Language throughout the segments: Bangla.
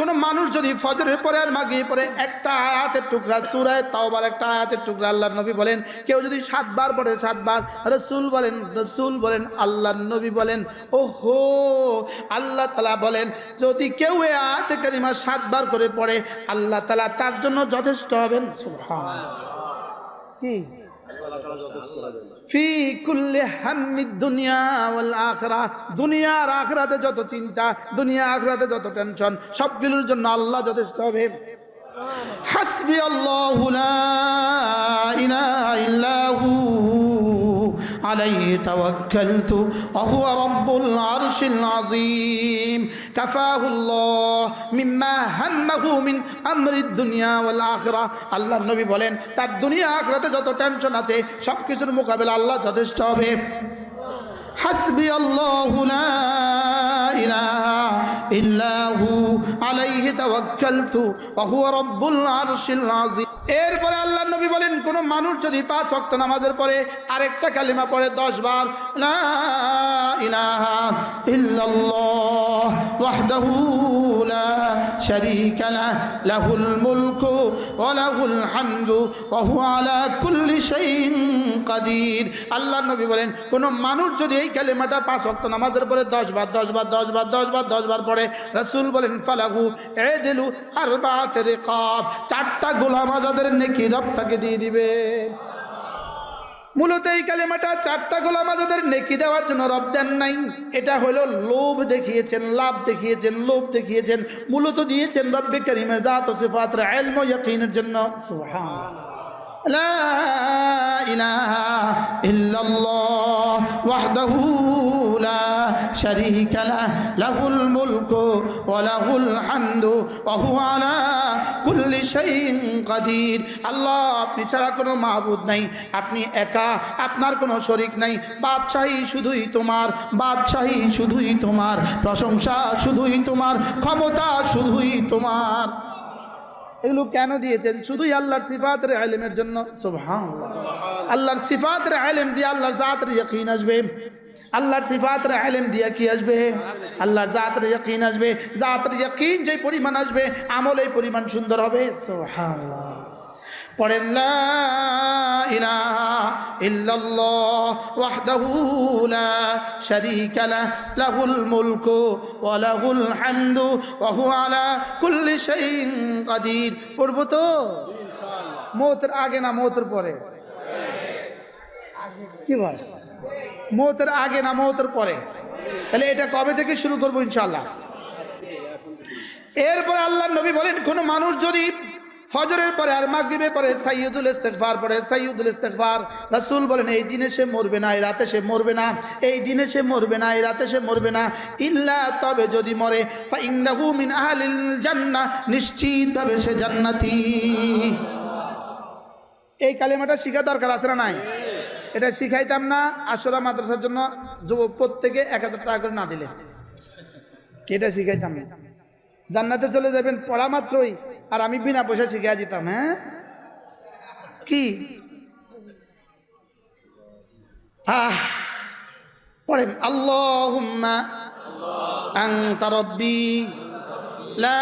কোন মানুষ যদি ফজরের পরে আর মাগিয়ে পরে একটা আয়াতের টুকরা, সুরায় তাওবার একটা আয়াতের টুকরা আল্লাহর নবী বলেন, কেউ যদি সাতবার পড়ে, সাতবার রসুল বলেন রসুল বলেন, আল্লাহর নবী বলেন ও হো আল্লাহ তালা বলেন, যদি কেউ এ আয়াতে কারিমা সাতবার করে পড়ে, আল্লাহ তালা তার জন্য যথেষ্ট হবেন। কি ফি কুল্লি হাম্মি দুনিয়া ওয়াল আখরা দুনিয়া আর আখরাতে যত চিন্তা দুনিয়া আখরাতে যত টেনশন সবগুলোর জন্য আল্লাহ যথেষ্ট হবে। হাসবি আল্লাহু লা ইলাহা ইল্লাহু আলাইহি তাওয়াক্কালতু ওয়া হুয়া আল্লাহ নবী বলেন, তার দুনিয়া আখরাতে যত টেনশন আছে সব কিছুর মোকাবেলা আল্লাহ যথেষ্ট হবে। হাসবি আল্লাহ লা ইলাহা আলাইহি এরপরে আল্লাহ নবী বলেন, কোন মানুষ যদি পাঁচ ওয়াক্ত নামাজের পরে আরেকটা কালিমা পড়ে দশ বার লা লাহুল মুলকু লাহুল আলা কুল্লি আল্লাহ নবী বলেন, কোন মানুষ যদি এই কালিমাটা পাঁচ ওয়াক্ত নামাজের পরে দশ বার দশ বার দশ বার দশ বার দশ বার পড়ে, রাসূল বলেন, ফালাহু এ দিলু আরবাতে রিকাব। চারটা গোলাম তাদের নেকি রব তাকে দিয়ে দিবে। মূলত এই কালেমাটা চারটা গোলাম আজাদের নেকি দেওয়ার জন্য রব দেন নাই। এটা হলো লোভ দেখিয়েছেন, লাভ দেখিয়েছেন, লোভ দেখিয়েছেন, মূলত দিয়েছেন রব্বে করিমের জাত ও সিফাত এলম ইয়াকিনের জন্য। লা ইলাহা ইল্লাল্লাহ ওয়াহদাহু لا شريك له له الملك وله الحمد وهو على كل شيء قدير আল্লাহ আপনি ছাড়া কোনো মাহবুদ নাই আপনি একা আপনার কোনো শরিক নাই বাদশাহী শুধুই তোমার বাদশাহী শুধুই তোমার প্রশংসা শুধুই তোমার ক্ষমতা শুধুই তোমার এগুলো কেন দিয়েছেন শুধুই আল্লাহর সিফাতের আলেমের জন্য সুবহানাল্লাহ আল্লাহর সিফাতের আলেম দিয়ে আল্লাহর জাতের ইয়াকিন আসবে আল্লাহর সিফাতের আলেম দিয়ে কি আসবে? আল্লাহর জাতের ইয়াকিন আসবে। জাতের ইয়াকিন যে পরিমাণ আসবে, আমল এই পরিমাণ সুন্দর হবে। পড়েন, লা লা মুলকু আলা তো? আগে না মৌতের পরে? কি বল? মৌতের আগে না মৌতের পরে? তাহলে এটা কবে থেকে শুরু করব ইনশাআল্লাহ? এরপর আল্লাহ নবী বলেন, কোন মানুষ যদি ফজরের পরে আর মাগরিবের পরে সাইয়দুল ইস্তেগফার পরে সাইয়দুল ইস্তেগফার, রাসূল বলেন, এই দিনে সে মরবে না, এই রাতে সে মরবে না, এই দিনে সে মরবে না, এই রাতে সে মরবে না, ইল্লা তবে যদি মরে আহলিল জান্নাহ, নিশ্চিতভাবে সে জান্নাতি। এই কালেমাটা শিখা দরকার আছে না নাই? এটা শিখাইতাম না আসরা মাদ্রাসার জন্য যুব প্রত্যেকে এক হাজার টাকা করে না দিলে। এটা শিখাইতাম না। জান্নাতে চলে যাবেন, পড়া মাত্রই, আর আমি বিনা পয়সা শিখিয়ে দিতাম হ্যাঁ? কি? পড়েন আল্লাহ আনতা লা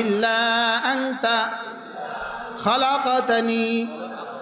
ইল্লা আংতা খালাকাতানি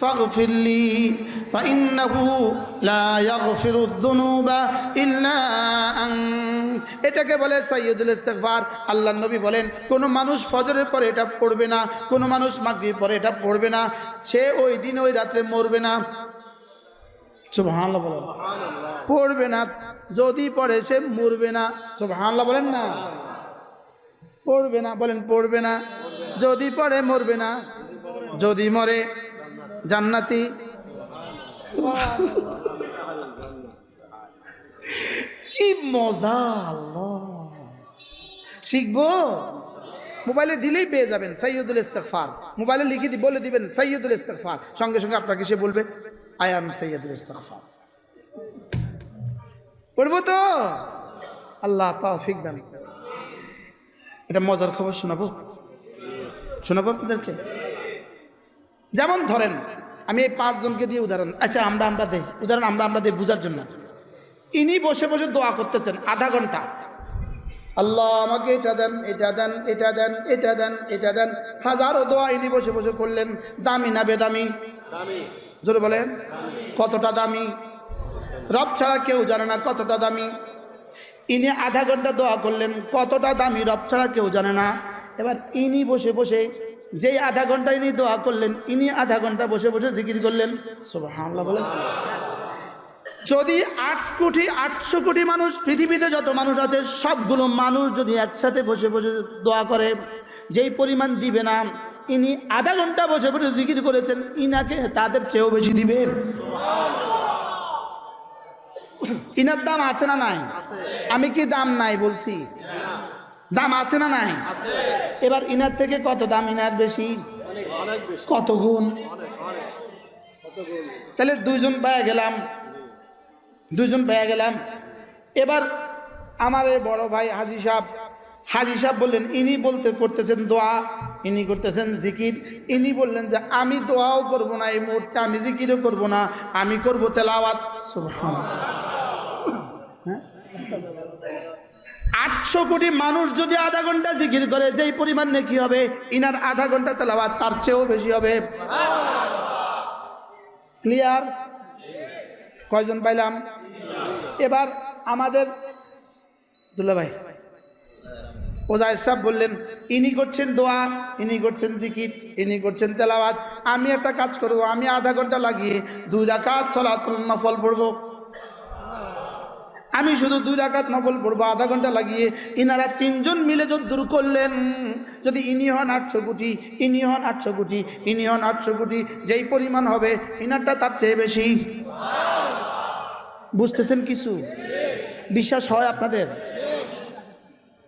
فاغفر لي فإنه لا يغفر الذنوب إلا أنت এটাকে বলে সাইয়দুল ইস্তেগফার আল্লাহ নবী বলেন কোন মানুষ ফজরের পরে এটা পড়বে না কোন মানুষ মাগরিব পরে এটা পড়বে না সে ওই দিন ওই রাত্রে মরবে না সুবহানাল্লাহ বলেন পড়বে না যদি পড়ে সে মরবে না সুবহানাল্লাহ বলেন না পড়বে না বলেন পড়বে না যদি পড়ে মরবে না যদি মরে জান্নাতি। কি মজা শিখব? মোবাইলে দিলেই পেয়ে যাবেন সৈয়দুল ইস্তেকফার মোবাইলে লিখে দি বলে দিবেন সৈয়দুল ইস্তেকফার সঙ্গে সঙ্গে আপনাকে সে বলবে আয়াম সৈয়দুল ইস্তফার পড়ব তো? আল্লাহ তৌফিক দান এটা মজার খবর শোনাবো? শোনাবো আপনাদেরকে? যেমন ধরেন আমি এই পাঁচজনকে দিয়ে উদাহরণ আচ্ছা আমরা আমরা দেই উদাহরণ আমরা আমরা দেই বুঝার জন্য। ইনি বসে বসে দোয়া করতেছেন আধা ঘণ্টা। আল্লাহ আমাকে এটা দেন এটা দেন এটা দেন এটা দেন এটা দেন। হাজারো দোয়া ইনি বসে বসে করলেন দামি না বেদামি? জোরে বলেন। কতটা দামি? রব ছাড়া কেউ জানে না কতটা দামি। ইনি আধা ঘণ্টা দোয়া করলেন কতটা দামি রব ছাড়া কেউ জানে না। এবার ইনি বসে বসে যেই আধা ঘণ্টা ইনি দোয়া করলেন ইনি আধা ঘণ্টা বসে বসে জিকির করলেন। সুবহানাল্লাহ বলেন। যদি আট কোটি আটশো কোটি মানুষ পৃথিবীতে যত মানুষ আছে সবগুলো মানুষ যদি একসাথে বসে বসে দোয়া করে যেই পরিমাণ দিবে না ইনি আধা ঘণ্টা বসে বসে জিকির করেছেন ইনাকে তাদের চেয়েও বেশি দিবে। ইনার দাম আছে না নাই? আমি কি দাম নাই বলছি? দাম আছে না নাই? এবার ইনার থেকে কত দাম? ইনার বেশি? কত গুণ? তাহলে দুইজন পায়ে গেলাম। দুইজন পেয়ে গেলাম। এবার আমার এই বড় ভাই হাজি সাহেব হাজি সাহেব বললেন, ইনি বলতে করতেছেন দোয়া, ইনি করতেছেন জিকির। ইনি বললেন যে, আমি দোয়াও করব না, এই মুহূর্তে আমি জিকিরও করব না, আমি করব তেলাওয়াত? আটশো কোটি মানুষ যদি আধা ঘণ্টা জিকির করে, যেই পরিমাণ নাকি হবে, ইনার আধা ঘণ্টা তেলাওয়াত তার চেয়েও বেশি হবে। ক্লিয়ার কয়জন পাইলাম? এবার আমাদের দুলা ভাই ওজায় সাহেব বললেন, ইনি করছেন দোয়া, ইনি করছেন জিকির, ইনি করছেন তেলাওয়াত। আমি একটা কাজ করব, আমি আধা ঘণ্টা লাগিয়ে দুই রাকাত চলাত নফল পড়ব। আমি শুধু দুই রাকাত নফল পড়ব আধা ঘণ্টা লাগিয়ে। ইনারা তিনজন মিলে যদ্দূর করলেন। যদি ইনি হন আটশো কোটি ইনি হন আটশো কোটি ইনি হন আটশো কোটি যেই পরিমাণ হবে ইনারটা তার চেয়ে বেশি। বুঝতেছেন কিছু? বিশ্বাস হয় আপনাদের?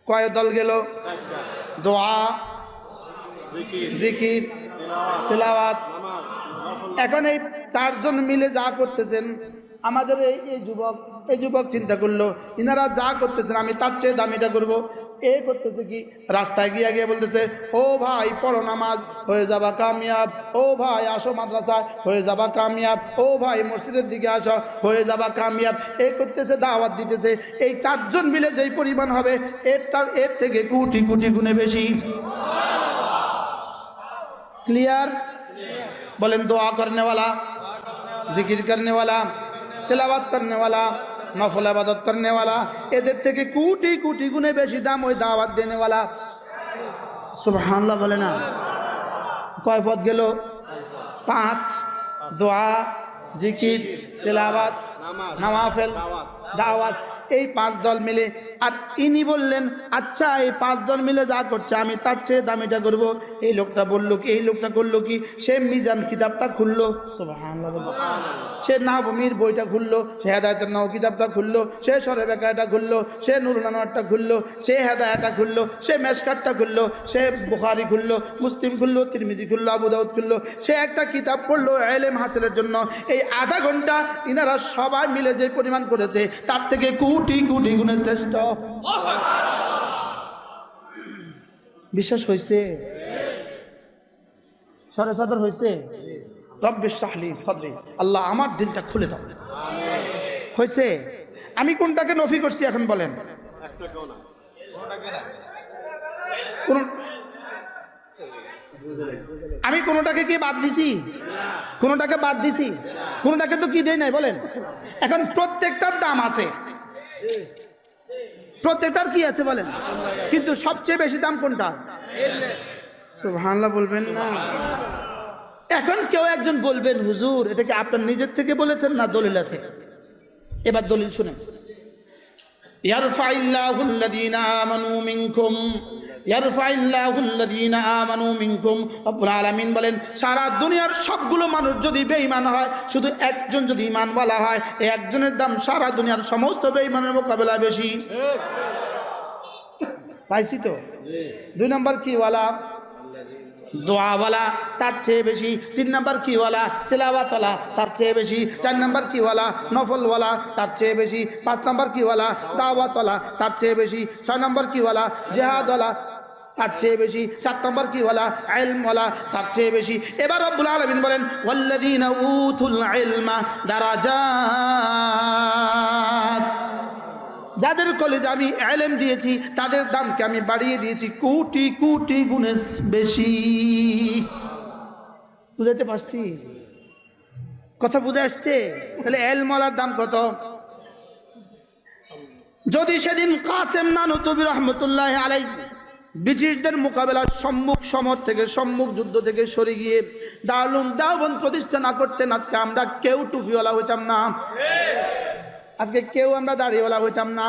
কয় দল গেল? দোয়া জিকির তেলাওয়াত। এখন এই চারজন মিলে যা করতেছেন আমাদের এই যুবক এই যুবক চিন্তা করল, ইনারা যা করতেছেন, আমি তার চেয়ে দামিটা করব। এই করতেছে কি? রাস্তায় গিয়ে গিয়ে বলতেছে, ও ভাই, পড়ো নামাজ, হয়ে যাবা কামিয়াব। ও ভাই, আসো মাদ্রাসায়, হয়ে যাবা কামিয়াব। ও ভাই, মসজিদের দিকে আসো, হয়ে যাবা কামিয়াব। এই করতেছে, দাওয়াত দিতেছে। এই চারজন মিলে যেই পরিমাণ হবে এরটা এর থেকে কুটি কুটি গুণে বেশি। ক্লিয়ার? বলেন, দোয়া করনেওয়ালা, জিকির করনেওয়ালা। তেলাবাদ করেনা নফল আবাদত করেনা এদের থেকে কোটি কোটি গুণে বেশি দাম ওই দাওয়াত দেনেওয়ালা। সুবহানাল্লাহ বলে না? কয় পথ গেল? পাঁচ দোয়া জিকির তেলাবাত নামাফেল দাওয়াত। এই পাঁচ দল মিলে। আর ইনি বললেন আচ্ছা এই পাঁচ দল মিলে যা করছে, আমি তার চেয়ে দামিটা করব। এই লোকটা বলল কি, এই লোকটা করল কি, সে মিজান কিতাবটা খুললো। সে নাহমির বইটা খুললো, সে হেদায়তের নাও কিতাবটা খুললো, সে সরে বেকারটা খুললো, সে নুরনানোয়ারটা খুললো, সে হেদায়াটা খুললো, সে মেসকাটটা খুললো, সে বুখারি খুললো, মুসলিম খুললো, তিরমিজি খুললো, আবু দাউদ খুললো। সে একটা কিতাব পড়ল এলেম হাসিলের জন্য। এই আধা ঘণ্টা ইনারা সবাই মিলে যে পরিমাণ করেছে, তার থেকে কোটি কোটি কোটি গুণে শ্রেষ্ঠ। বিশ্বাস হয়েছে সরে সদর হয়েছে রব্বে শাহলি সদরে। আল্লাহ আমার দিলটা খুলে দাও। হয়েছে আমি কোনটাকে নফি করছি এখন বলেন। আমি কোনোটাকে কি বাদ দিছি? কোনোটাকে বাদ দিছি? কোনোটাকে তো কি দেয় নাই বলেন। এখন প্রত্যেকটার দাম আছে। প্রত্যেকটার কি আছে বলেন? কিন্তু সবচেয়ে বেশি দাম কোনটা? সুবহানাল্লাহ বলবেন না। এখন কেউ একজন বলবেন হুজুর এটা কি আপনার নিজের থেকে বলেছেন না দলিল আছে? এবার দলিল শুনেন। ইয়ারফাইল্লাহু আল্লাযীনা আমানু মিনকুম আলামিন বলেন, সারা দুনিয়ার সবগুলো মানুষ যদি বেঈমান হয়, শুধু একজন যদি ঈমানওয়ালা হয়, এই একজনের দাম সারা দুনিয়ার সমস্ত বেঈমানের মোকাবেলা বেশি। পাইছি তো? দুই নম্বর কি ওয়ালা দোয়াওয়ালা, তার চেয়ে বেশি। তিন নাম্বার কিওয়ালা, তেলাওয়াতওয়ালা, তার চেয়ে বেশি। চার নাম্বার কিওয়ালা, নফলওয়ালা, তার চেয়ে বেশি। পাঁচ নাম্বার কিওয়ালা, দাওয়াতওয়ালা, তার চেয়ে বেশি। ছয় নাম্বার কিওয়ালা, জেহাদওয়ালা তার চেয়ে বেশি সাত নম্বর কি ওয়ালা ইলমওয়ালা তার চেয়ে বেশি। এবার রব্বুল আলামিন বলেন ইলমা দারাজাত। যাদের কলেজে আমি এলেম দিয়েছি, তাদের দামকে আমি বাড়িয়ে দিয়েছি কোটি কোটি গুণে বেশি। বুঝাইতে পারছি? কথা বুঝে আসছে? তাহলে এলমলার দাম কত? যদি সেদিন কাসেম নানুতবি রহমতুল্লাহ আলাই ব্রিটিশদের মোকাবেলা সম্মুখ সমর থেকে সম্মুখ যুদ্ধ থেকে সরে গিয়ে দারুম দাওবন প্রতিষ্ঠা না করতেন। আজকে আমরা কেউ টুপিওয়ালা হইতাম না। আজকে কেউ আমরা দাঁড়িয়েওয়ালা হইতাম না।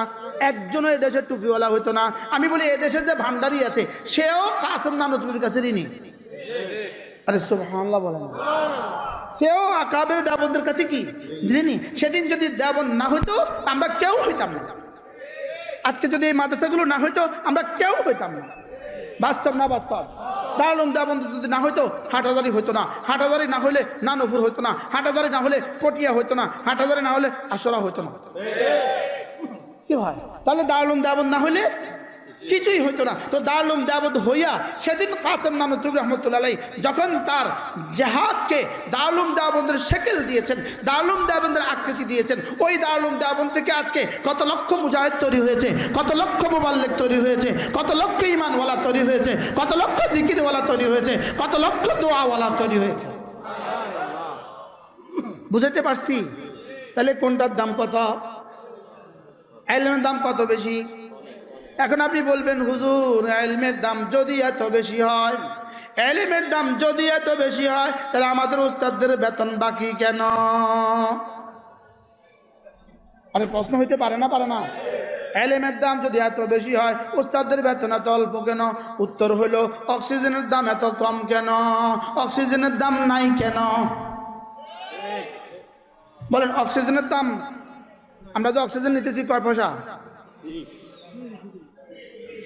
একজনও এদেশে টুপিওয়ালা হইতো না। আমি বলি এদেশে যে ভান্ডারি আছে, সেও কাসেম নানুতবির কাছে ঋণী। আরে সুবহানাল্লাহ বলেন সেও আকাবের দেবনদের কাছে কি? ঋণী। সেদিন যদি দেবন না হইতো, আমরা কেউ হইতাম না। আজকে যদি এই মাদ্রাসাগুলো না হইতো আমরা কেউ হইতাম না। বাস্তব না বাস্তব? দারুণ দাবন যদি না হইতো হাটাজারি হইতো না। হাটাজারি না হইলে নানপুর হইতো না। হাটাজারি না হলে পটিয়া হইতো না। হাটাজারি না হলে আসরা হইতো না। কি ভাই? তাহলে দারুণ দাবন না হইলে কিছুই হইতো না। তো দারুম দেবদ হইয়া সেদিন কাসম নামতুর রহমতুল্লাহ যখন তার জেহাদকে দারুম দেবন্দের সেকেল দিয়েছেন দারুম দেবন্দের আকৃতি দিয়েছেন, ওই দারুম দেবন থেকে আজকে কত লক্ষ মুজাহিদ তৈরি হয়েছে, কত লক্ষ মোবাল্লেক তৈরি হয়েছে, কত লক্ষ ইমানওয়ালা তৈরি হয়েছে, কত লক্ষ জিকিরওয়ালা তৈরি হয়েছে, কত লক্ষ দোয়াওয়ালা তৈরি হয়েছে। বুঝাইতে পারছি? তাহলে কোনটার দাম কত? এলমের দাম কত বেশি? এখন আপনি বলবেন, হুজুর, এলমের দাম যদি এত বেশি হয়, এলিমের দাম যদি এত বেশি হয়, তাহলে আমাদের উস্তাদদের বেতন বাকি কেন? আরে প্রশ্ন হইতে পারে না পারে না। এলেমের দাম যদি এত বেশি হয়, উস্তাদদের বেতন এত অল্প কেন? উত্তর হইল, অক্সিজেনের দাম এত কম কেন? অক্সিজেনের দাম নাই কেন? বলেন, অক্সিজেনের দাম, আমরা যে অক্সিজেন নিতেছি, কয় পয়সা?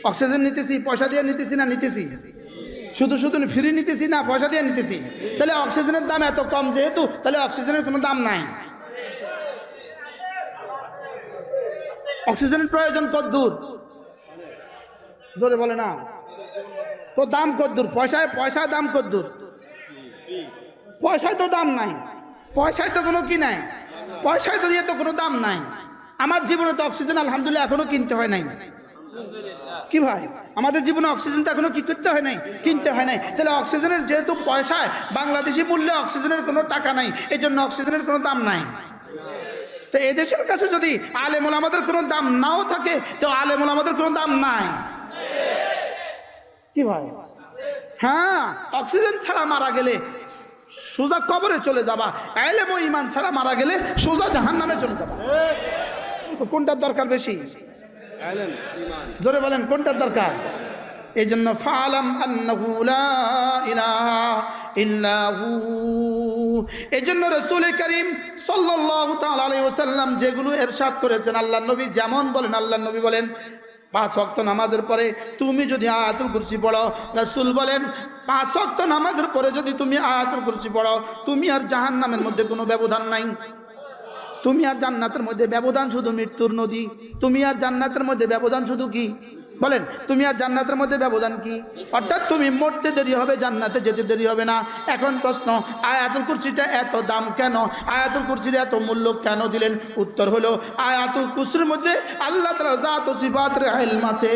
অক্সিজেন নিতেছি, পয়সা দিয়ে নিতেছি না, নিতেছি। শুধু শুধু ফ্রি নিতেছি না, পয়সা দিয়ে নিতেছি। তাহলে অক্সিজেনের দাম এত কম যেহেতু, তাহলে অক্সিজেনের কোনো দাম নাই। অক্সিজেনের প্রয়োজন কত দূর? জোরে বলে না। তো দাম কত দূর? পয়সায় পয়সায় দাম কত দূর? পয়সায় তো দাম নাই। পয়সায় তো কোনো কি নাই? পয়সায় তো দিয়ে তো কোনো দাম নাই। আমার জীবনে তো অক্সিজেন আলহামদুলিল্লাহ এখনও কিনতে হয় নাই। কি ভাই? আমাদের জীবনে অক্সিজেন তো এখনও কি করতে হয় নাই? কিনতে হয় নাই। তাহলে অক্সিজেনের যেহেতু পয়সায় বাংলাদেশি মূল্যে অক্সিজেনের কোনো টাকা নাই এই জন্য অক্সিজেনের কোনো দাম নাই। তো এদেশের কাছে যদি আলেমুল আমাদের কোনো দাম নাও থাকে, তো আলেমুল আমাদের কোনো দাম নাই। কি ভাই? হ্যাঁ অক্সিজেন ছাড়া মারা গেলে সোজা কবরে চলে যাবা। আলেম ইমান ছাড়া মারা গেলে সোজা জাহান নামে চলে যাবা। কোনটার দরকার বেশি? জোরে বলেন, কোনটার দরকার? এই জন্য এই জন্য রসুল করিম আলাইহি ওয়াসাল্লাম যেগুলো এরশাদ করেছেন আল্লাহ নবী যেমন বলেন আল্লাহ নবী বলেন, পাঁচ ওয়াক্ত নামাজের পরে তুমি যদি আয়াতুল কুরসি পড়ো রাসূল বলেন, পাঁচ ওয়াক্ত নামাজের পরে যদি তুমি আয়াতুল কুরসি পড়ো তুমি আর জাহান্নামের মধ্যে কোনো ব্যবধান নাই। তুমি আর জান্নাতের মধ্যে ব্যবধান শুধু মৃত্যুর নদী। তুমি আর জান্নাতের মধ্যে ব্যবধান শুধু কি? বলেন, তুমি আর জান্নাতের মধ্যে ব্যবধান কি? অর্থাৎ তুমি মরতে দেরি হবে, জান্নাতে যেতে দেরি হবে না। এখন প্রশ্ন, আয়াতুল কুরসিটা এত দাম কেন? আয়াতুল কুরসির এত মূল্য কেন দিলেন? উত্তর হলো, আয়াতুল কুরসির মধ্যে আল্লাহ তালা জাত সিফাতের ইলম আছে।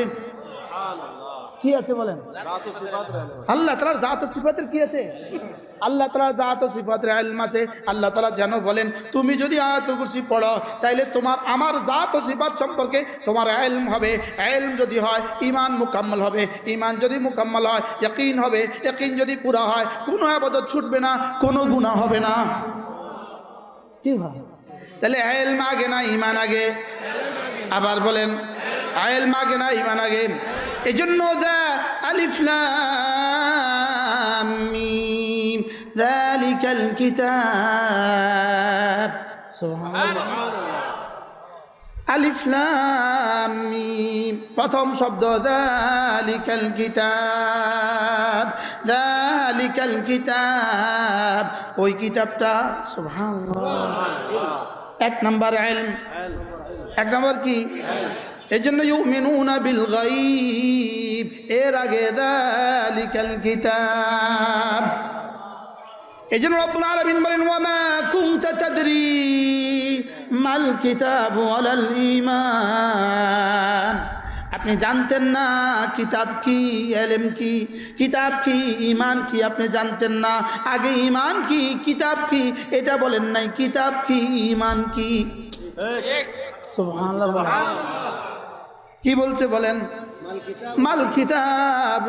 কি আছে বলেন? আল্লাহ তালার জাত ও সিফাতের কি আছে? আল্লাহ তালার জাত ও সিফাতের ইলম আছে। আল্লাহ তালা যেন বলেন, তুমি যদি আয়াতুল কুরসি পড়ো, তাইলে তোমার, আমার জাত ও সিফাত সম্পর্কে তোমার ইলম হবে। ইলম যদি হয় ইমান মুকাম্মল হবে। ইমান যদি মুকাম্মল হয়, ইয়াকিন হবে। ইয়াকিন যদি পুরা হয়, কোনো আবাদত ছুটবে না, কোনো গুনাহ হবে না। কি হয় তাহলে ইলম আগে না ইমান আগে? আবার বলেন আইল আগে না ইমান আগে? এজন্য দা আলিফলামিম দালিকাল কিতাব। আলিফলামিম প্রথম শব্দ দালিকাল কিতাব। দালিকাল কিতাব। ওই কিতাবটা সুবহানাল্লাহ। এক নম্বর এলম এক নম্বর কি? এই জন্য ইউমিনুনা বিল গাইব এর আগে দালিকাল কিতাব। এই জন্য রব্বুল আলামিন বলেন ওয়ামা কুনতা তাদরি মাল কিতাব ওয়ালাল ঈমান। আপনি জানতেন না কিতাব কি এলেম কি কিতাব কি ইমান কি আপনি জানতেন না? আগে ইমান কি কিতাব কি? এটা বলেন নাই কিতাব কি ইমান কি? সুবহানাল্লাহ। কি বলছে বলেন? মাল কিতাব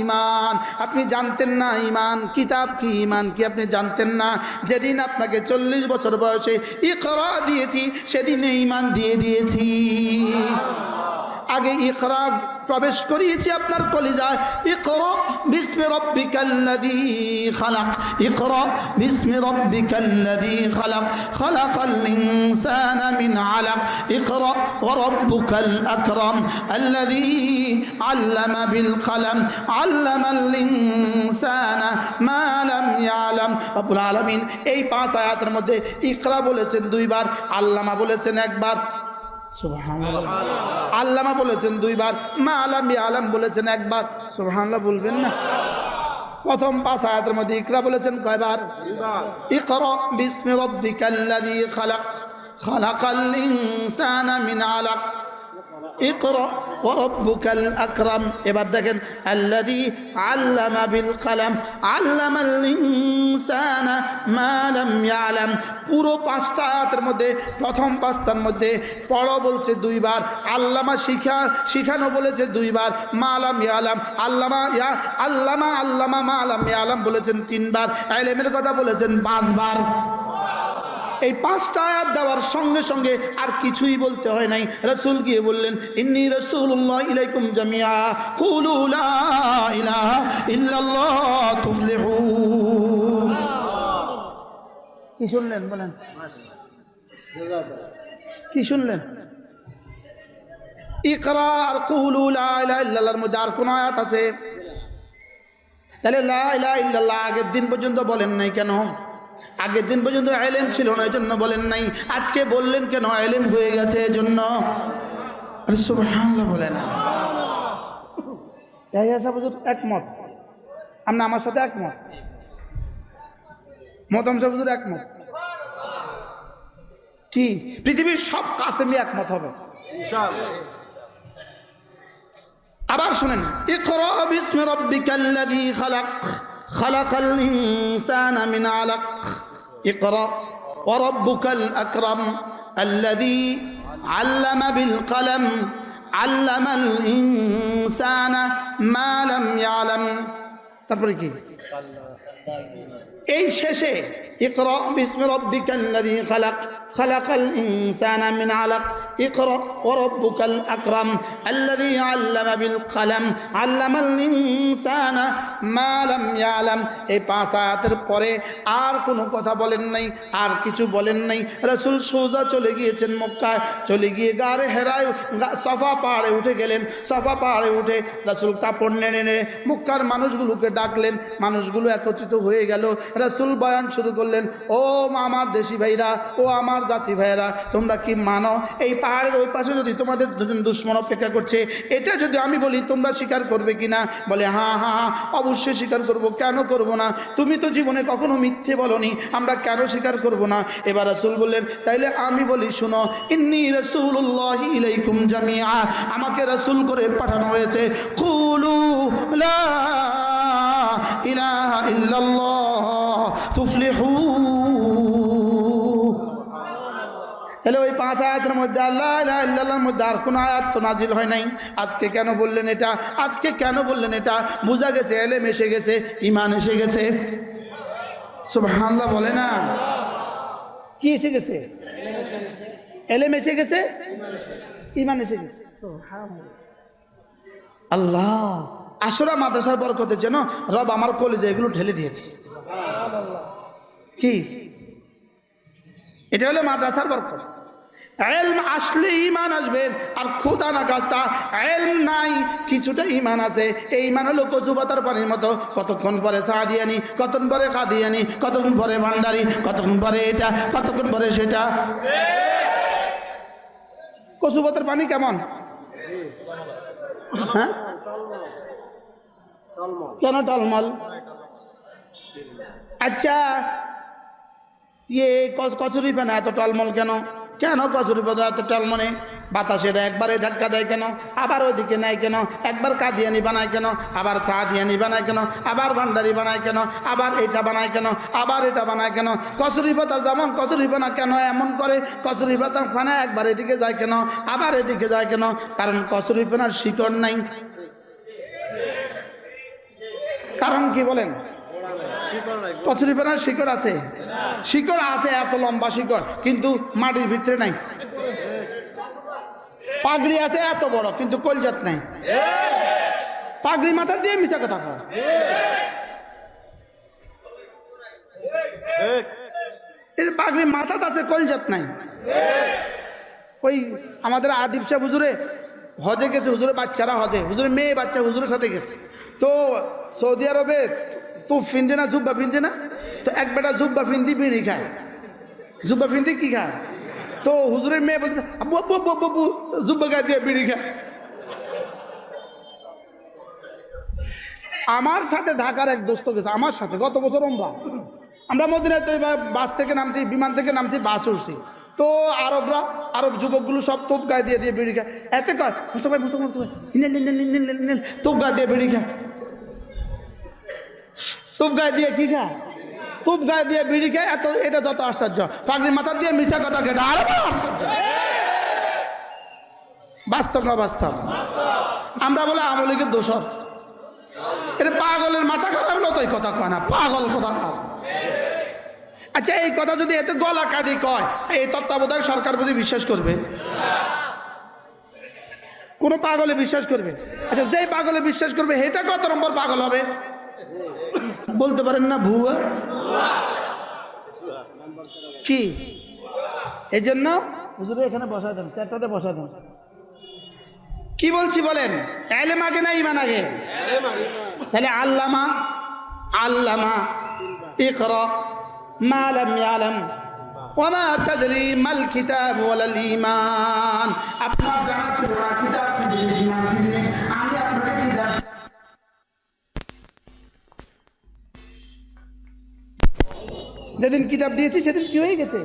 ইমান আপনি জানতেন না ইমান কিতাব কি ইমান কি আপনি জানতেন না? যেদিন আপনাকে চল্লিশ বছর বয়সে ই ইকরা দিয়েছি, সেদিনে ইমান দিয়ে দিয়েছি। আগে ই ইকরা প্রবেশ করিয়েছি আপনার কলিজায়। ইকরা বিস্মি রব্বিকাল্লাযী খালাক। ইকরা বিস্মি রব্বিকাল্লাযী খালাক। খালাকাল ইনসানা মিন আলাক। ইকরা ওয়া রাব্বুকাল আকরাম। আল্লাযী আল্লামা বিল কলম আল্লামাল ইনসানা মা লাম ইয়ালাম। এই পাঁচ আয়াতের মধ্যে ইকরা বলেছেন দুইবার, আল্লামা বলেছেন একবার। সুবহানাল্লাহ। আল্লামা বলেছেন দুইবার মা আলাম বি আলাম বলেছেন একবার। সুবহানাল্লাহ বলবেন না। প্রথম পাঁচ আয়াতের মধ্যে ইকরা বলেছেন কয়বার? ইকরা বিসমি রব্বিকাল্লাযী খালাক। খালাকাল ইনসানা মিন আলাক। ইকরা ওয়া আকরাম। এবার দেখেন, আল্লাযী আল্লামা বিল কলম, আল্লামাল ইনসানা মা লাম পুরো পাঁচটা আয়াতের মধ্যে, প্রথম পাঁচটার মধ্যে পড়ো বলছে দুইবার, আল্লামা শিখা, শিখানো বলেছে দুইবার, মা লাম ইয়ালাম, আল্লামা ইয়া, আল্লামা আল্লামা মা লাম ইয়ালাম বলেছেন তিনবার, এলেমের কথা বলেছেন পাঁচবার। এই পাঁচটা আয়াত দেওয়ার সঙ্গে সঙ্গে আর কিছুই বলতে হয় নাই। রসুল গিয়ে বললেন, ইন্নি রসুল্লাহ ইলাইকুম জামিয়া কুলু লা ইলাহা ইল্লাল্লাহ তুফলিহুন। কি শুনলেন বলেন? কি শুনলেন? ইকরা আর কুলু লা ইলাহা ইল্লাল্লাহর মধ্যে আর কোন আয়াত আছে? তাহলে লা ইল্লাল্লাহ আগের দিন পর্যন্ত বলেন নাই কেন? আগের দিন পর্যন্ত আইলেম ছিল না এই জন্য বলেন নাই। আজকে বললেন কেন আইলেম হয়ে গেছে এই জন্য আরে সুবহানাল্লাহ বলে না ইয়াহিয়া সাহেব একমত। আপনি আমার সাথে একমত। মতম সাহেব একমত। কি? পৃথিবীর সব কাসেমি একমত হবে। আবার শুনেন। ইকরা বিসমি রাব্বিকাল্লাযী খালাক। খালাকাল ইনসানা মিন আলাক। ইকরা ওয়া রাব্বুকাল আকরাম আল্লাযী আল্লামা বিল কলম আল্লামাল ইনসানা মা লাম ইয়ালাম তারপরে কি? এই শেষে ইকরা বিসমি রাব্বিকাল্লাযী খালাক। মিন আলাক ইকরা ওয়া রাব্বুকাল আকরাম আল্লাযী আল্লামা বিল কলম আল্লামাল ইনসানা মা লাম ইয়ালাম এই পাঁচ আয়াতের পরে আর কোনো কথা বলেন নাই, আর কিছু বলেন নাই। রাসূল সোজা চলে গিয়েছেন মক্কায়। চলে গিয়ে গারে হেরায় সফা পাহাড়ে উঠে গেলেন। সফা পাহাড়ে উঠে রসুল কাপড় নেড়ে নেড়ে মক্কার মানুষগুলোকে ডাকলেন। মানুষগুলো একত্রিত হয়ে গেল। রাসূল বয়ান শুরু করলেন, ও আমার দেশি ভাইরা, ও আমার জাতি ভাইরা তোমরা কি মানো? এই পাহাড়ের ওই পাশে যদি তোমাদের দুজন দুশ্মন অপেক্ষা করছে, এটা যদি আমি বলি, তোমরা স্বীকার করবে কি না বলে হ্যাঁ হ্যাঁ অবশ্যই স্বীকার করব। কেন করব না? তুমি তো জীবনে কখনো মিথ্যে বলনি। আমরা কেন স্বীকার করব না? এবার রাসূল বললেন, তাইলে আমি বলি, শুনো, ইন্নি রাসূলুল্লাহ ইলাইকুম জামিআ। আমাকে রাসূল করে পাঠানো হয়েছে, কুলু লা ইলাহা ইল্লাল্লাহ, তুফলিহু তাহলে ওই পাঁচ আয়াতের মধ্যে আল্লাহ ইল্লাল্লাহর মধ্যে আর কোনো আয়াত তো নাজিল হয় নাই। আজকে কেন বললেন এটা? আজকে কেন বললেন এটা? বোঝা গেছে, এলেম এসে গেছে ইমান এসে গেছে। সুবহানাল্লাহ বলে না। কি এসে গেছে? এলেম এসে গেছে ইমান এসে গেছে। আল্লাহ আসরা মাদ্রাসার বরকতের জন্য রব আমার কলেজে এগুলো ঢেলে দিয়েছে। কি? এটা হলো মাদ্রাসার বরকত। এলম আসলে ইমান আসবে, আর খোদা না কাস্তা এলম নাই, কিছুটা ইমান আছে। এই ইমান হলো কচু পাতার পানির মতো। কতক্ষণ পরে সাদিয়ানি কতক্ষণ পরে কাদিয়ানি কতক্ষণ পরে ভান্ডারি, কতক্ষণ পরে এটা, কতক্ষণ পরে সেটা। কচু পাতার পানি কেমন? হ্যাঁ? কেন টলমল? আচ্ছা ইয়ে কচুরি পানা এত টলমল কেন? কেন কচুরি পানা এত টলমলে? বাতাসের একবারে ধাক্কা দেয় কেন? আবার ওইদিকে নেয় কেন? একবার কাদিয়ানি বানায় কেন? আবার সাদিয়ানি বানায় কেন? আবার ভান্ডারি বানায় কেন? আবার এটা বানায় কেন? আবার এটা বানায় কেন? কচুরি পাতা যেমন কচুরি পানা কেন, এমন করে কচুরি পাতা খানা একবার এদিকে যায় কেন? আবার এদিকে যায় কেন? কারণ কচুরি পানার শিকড় নাই। কারণ কি বলেন? কচুরি পানার শিকড় আছে। শিকড় আছে, এত লম্বা শিকড়, কিন্তু মাটির ভিতরে নাই। পাগড়ি আছে, এত বড়, কিন্তু কলজাত নাই। পাগড়ি মাথা দিয়ে মিশা কথা কয়। পাগড়ি মাথাতে আছে, কলজাত নাই। ওই আমাদের আদিব শাহ হুজুরে, হজে গেছে, হুজুরের বাচ্চারা হজে, হুজুরের মেয়ে বাচ্চা হুজুরের সাথে গেছে। তো সৌদি আরবে তুপ ফিনতে না জুব্বা ফিনতে না তো এক বেটা জুব্বা ফিন্দি বিড়ি খায় জুব্বা ফিন্দি কি খায় তো হুজুরের মেয়ে বলছে আব্বু আব্বু আব্বু আব্বু, জুব্বা গায়ে দিয়ে বিড়ি খায় আমার সাথে ঢাকার এক দোস্ত গেছে আমার সাথে গত বছর আমরা আমরা মদিনায় তো এবার বাস থেকে নামছি বিমান থেকে নামছি বাস উঠছি তো আরবরা আরব যুবকগুলো সব তোপ গায়ে দিয়ে দিয়ে বিড়ি খায় এতে কয় মুস্তফা ভাই মুস্তফা মুস্তফা ভাই, নিন, নিন, নিন, নিন, নিন, নিন, তোপ গায়ে দিয়ে বিড়ি খায় তোপ গায়ে দিয়ে কি খায় তুপ গায়ে দিয়ে বিড়ি খায়, এত এটা যত আশ্চর্য। পাগড়ি মাথা দিয়ে মিশা কথা কেটে আরও বাস্তব না বাস্তব? আমরা বলে আমলিকের দোষর। এটা পাগলের মাথা খারাপ হলো তো এই কথা কয় না, পাগল কথা কয়। আচ্ছা এই কথা যদি এত গলা কাটি কয়, এই তত্ত্বাবধায়ক সরকার বুঝি বিশ্বাস করবে? কোন পাগলে বিশ্বাস করবে? আচ্ছা যেই পাগলে বিশ্বাস করবে এটা কত নম্বর পাগল হবে? বলতে পারেন না ভুয়া? কি? এই জন্য এখানে বসা দেন, চারটাতে বসা দেন। কি বলছি বলেন? এলেম আগে না ইমান আগে? তাহলে আল্লামা আল্লামা, ইকরা, মা লাম ইয়ালাম ওয়ামা তাদরি মাল কিতাব ওয়ালাল ঈমান। আপনার জানা ছিল না, কিতাব যেদিন কিতাব দিয়েছি, সেদিন কি হয়ে গেছে?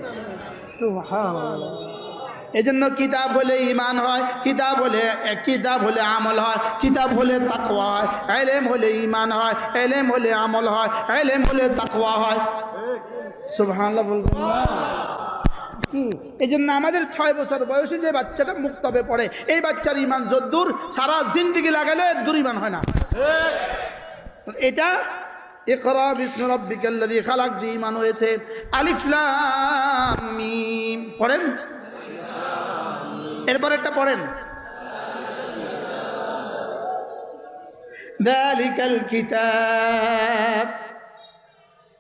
এই জন্য কিতাব হলে ইমান হয়, কিতাব হলে কিতাব হলে আমল হয়, কিতাব হলে তাকওয়া হয়, এলেম হলে ইমান হয়, এলেম হলে আমল হয়, এলেম হলে তাকওয়া হয়। সুবহানাল্লাহ বলবেন এই জন্য আমাদের ছয় বছর বয়সে যে বাচ্চাটা মুক্তবে পড়ে, এই বাচ্চার ইমান যদ্দূর সারা জিন্দিগি লাগালে দূর ইমান হয় না। এটা ইকরা বিষ্ণু রব্বিকাল্লাযী খালাক দিয়ে ইমান হয়েছে। আলিফ লাম মিম। পড়েন? এরপর একটা পড়েন। দালিকাল কিতাব।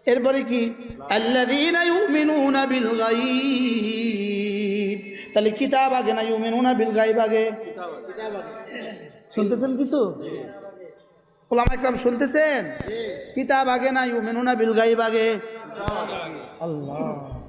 এরপরে কি? আল্লাযীনা ইউমিনুনা বিল গায়ব। তাহলে কিতাব আগে না ইউমিনুনা বিল গায়ব আগে। শুনতেছেন কিছু? ওলামা একরাম শুনতেছেন? কিতাব আগে না ইউমিনুনা বিল গায়ব আগে। আল্লাহ।